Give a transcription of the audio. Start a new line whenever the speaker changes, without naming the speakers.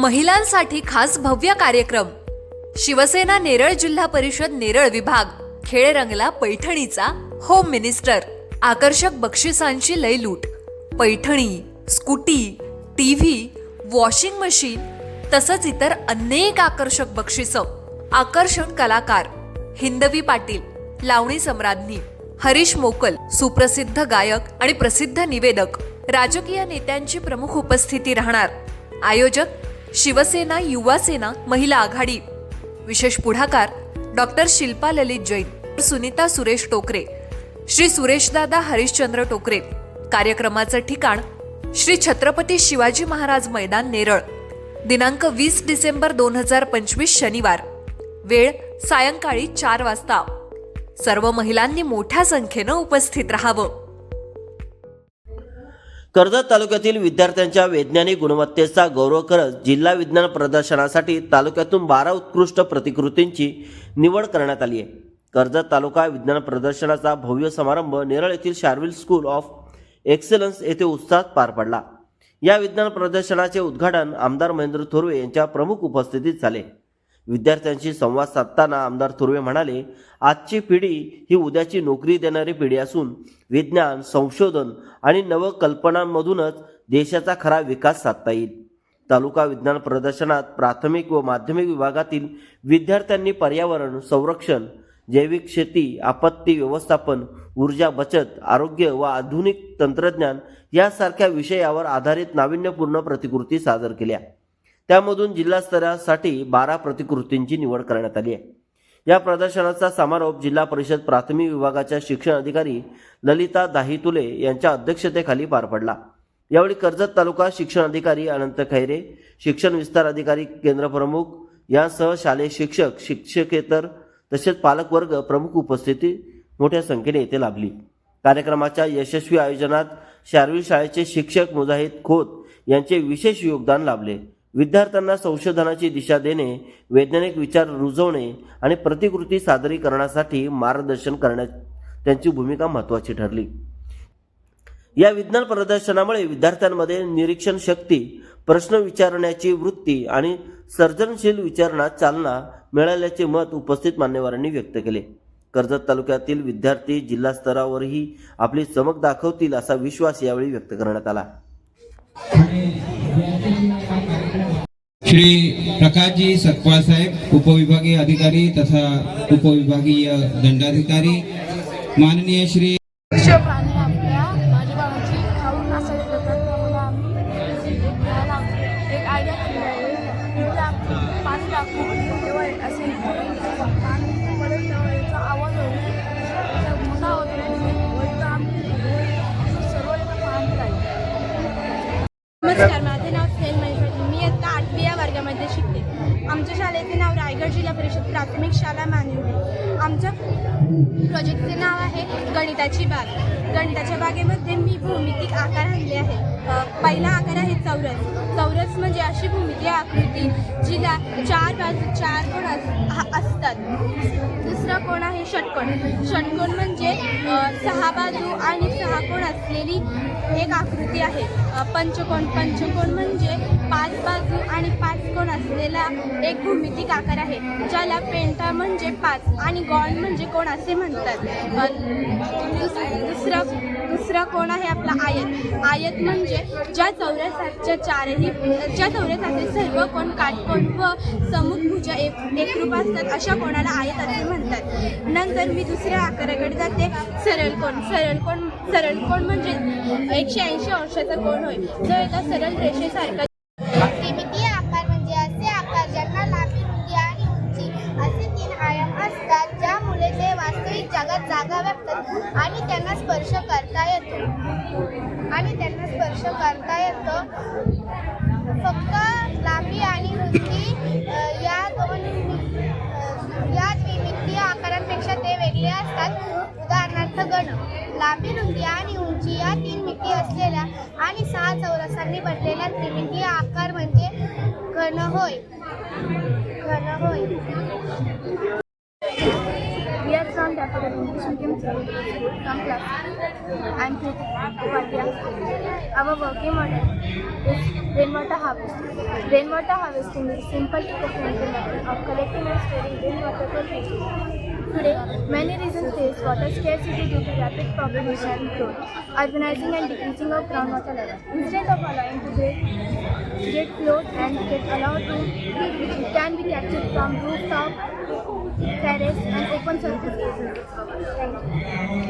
महिलांसाठी खास भव्य कार्यक्रम. शिवसेना नेरळ जिल्हा परिषद नेरळ विभाग खेळ रंगला पैठणीचा होम मिनिस्टर आकर्षक बक्षिसांची लयलूट paithani Scooty TV washing machine तसंच इतर अनेक आकर्षक बक्षिसं. आकर्षण कलाकार हिंदवी पाटील लावणी सम्राज्ञी हरीश मोकल सुप्रसिद्ध गायक आणि प्रसिद्ध निवेदक. राजकीय नेत्यांची प्रमुख उपस्थिती राहणार. आयोजक शिवसेना युवा सेना महिला आघाडी. विशेष पुढाकार डॉक्टर शिल्पा ललित जैन सुनीता सुरेश टोकरे श्री सुरेशदादा हरिश्चंद्र टोकरे. कार्यक्रमाचं ठिकाण श्री छत्रपती शिवाजी महाराज मैदान नेरळ. दिनांक वीस डिसेंबर दोन हजार पंचवीस शनिवार. वेळ सायंकाळी चार वाजता. सर्व महिलांनी मोठ्या संख्येनं उपस्थित राहावं.
कर्जत तालुक्यातील विद्यार्थ्यांच्या वैज्ञानिक गुणवत्तेचा गौरव करत जिल्हा विज्ञान प्रदर्शनासाठी तालुक्यातून बारा उत्कृष्ट प्रतिकृतींची निवड करण्यात आली आहे. कर्जत तालुका विज्ञान प्रदर्शनाचा भव्य समारंभ नेरळ येथील शार्विल स्कूल ऑफ एक्सलन्स येथे उत्साहात पार पडला. या विज्ञान प्रदर्शनाचे उद्घाटन आमदार महेंद्र थोरवे यांच्या प्रमुख उपस्थितीत झाले. विद्यार्थ्यांशी संवाद साधताना आमदार थोरवे म्हणाले आजची पिढी ही उद्याची नोकरी देणारी पिढी असून विज्ञान संशोधन आणि नवकल्पनांमधूनच देशाचा खरा विकास साधता येईल. तालुका विज्ञान प्रदर्शनात प्राथमिक व माध्यमिक विभागातील विद्यार्थ्यांनी पर्यावरण संरक्षण जैविक शेती आपत्ती व्यवस्थापन ऊर्जा बचत आरोग्य व आधुनिक तंत्रज्ञान यासारख्या विषयावर आधारित नाविन्यपूर्ण प्रतिकृती सादर केल्या. त्यामधून जिल्हास्तरासाठी बारा प्रतिकृतींची निवड करण्यात आली आहे. या प्रदर्शनाचा समारोप जिल्हा परिषद प्राथमिक विभागाच्या शिक्षण अधिकारी ललिता दाहितुले यांच्या अध्यक्षतेखाली पार पडला. यावेळी कर्जत तालुका शिक्षण अधिकारी अनंत खैरे शिक्षण विस्तार अधिकारी केंद्र प्रमुख यांसह शालेय शिक्षक शिक्षकेतर तसेच पालकवर्ग प्रमुख उपस्थिती मोठ्या संख्येने येथे लाभली. कार्यक्रमाच्या यशस्वी आयोजनात शारवी शाळेचे शिक्षक मुजाहिद खोत यांचे विशेष योगदान लाभले. विद्यार्थ्यांना संशोधनाची दिशा देणे वैज्ञानिक विचार रुजवणे आणि प्रतिकृती सादरीकरणासाठी मार्गदर्शन करण्यात त्यांची भूमिका महत्त्वाची ठरली. या विज्ञान प्रदर्शनामुळे विद्यार्थ्यांमध्ये निरीक्षण शक्ती प्रश्न विचारण्याची वृत्ती आणि सर्जनशील विचारणात चालना मिळाल्याचे मत उपस्थित मान्यवरांनी व्यक्त केले. कर्जत तालुक्यातील विद्यार्थी जिल्हा स्तरावरही आपली चमक दाखवतील असा विश्वास यावेळी व्यक्त करण्यात आला.
श्री प्रकाश जी सतपाल साहेब उप विभागीय अधिकारी तथा उप विभागीय दंडाधिकारी माननीय श्री
नाव जिल्हा परिषद प्राथमिक शाळा मानवी आमच्या प्रोजेक्टचे नाव आहे गणिताची बाग. गणिताच्या बागेमध्ये मी भूमितिक आकार आणले आहे. पहिला आकार आहे चौरस. चौरस म्हणजे अशी भूमिती आकृती जिला चार बाजू चार कोण हा- असतात. दुसरा कोण आहे षटकोण षटकोण म्हणजे सहा बाजू आणि सहा कोण असलेली एक आकृती आहे. पंचकोण पंचकोण म्हणजे पाच बाजू आणि पाच कोण असलेला एक भूमितिक आकार आहे ज्याला पेंटा म्हणजे पाच आणि गॉन म्हणजे कोण असे म्हणतात. दुसरं दुसरा दुसरा कोण आहे आपला? आयत. आयत म्हणजे ज्या चौऱ्यासाठच्या चारही ज्या चौऱ्यासाठी सर्व कोण काटकोण व समुद्भुज एक एकरूप असतात अशा कोणाला आयत असे म्हणतात. नंतर मी दुसऱ्या आकाराकडे जाते. सरळ कोण सरळ कोण सरळ कोण म्हणजे एकशे ऐंशी अंशाचा कोण होईल? जो एका सरळ रेषेसारखा
त्रिमितीय आकार म्हणजे असे आकार ज्यांना लांबी रुंदी आणि उंची असे तीन आयाम असतात ज्यामुळे ते वास्तविक जगात जागा व्यापतात आणि त्यांना स्पर्श करता येतो. आणि त्यांना स्पर्श करता येतो. फक्त लांबी आणि रुंदी या दोन अ, या त्रिमितीय आकारांपेक्षा ते वेगळे असतात. उदाहरणार्थ गण. लांबी रुंदी आणि उंची या तीन मिती असलेल्या आणि सहा चौरसांनी बनलेल्या त्रिमितीय आकार म्हणजे घन होय घन होय
We are from the English Medium School from class. I Kriti Our working model is rainwater harvesting. Rainwater harvesting is simple eco-friendly method of collecting and storing rainwater for drinking. Today, many regions face water scarcity due to rapid population growth, urbanizing and decreasing of groundwater levels. Instead of allowing to get, get flowed and get allowed to, it can be captured from rooftop, terrace and open surface areas. Thank you.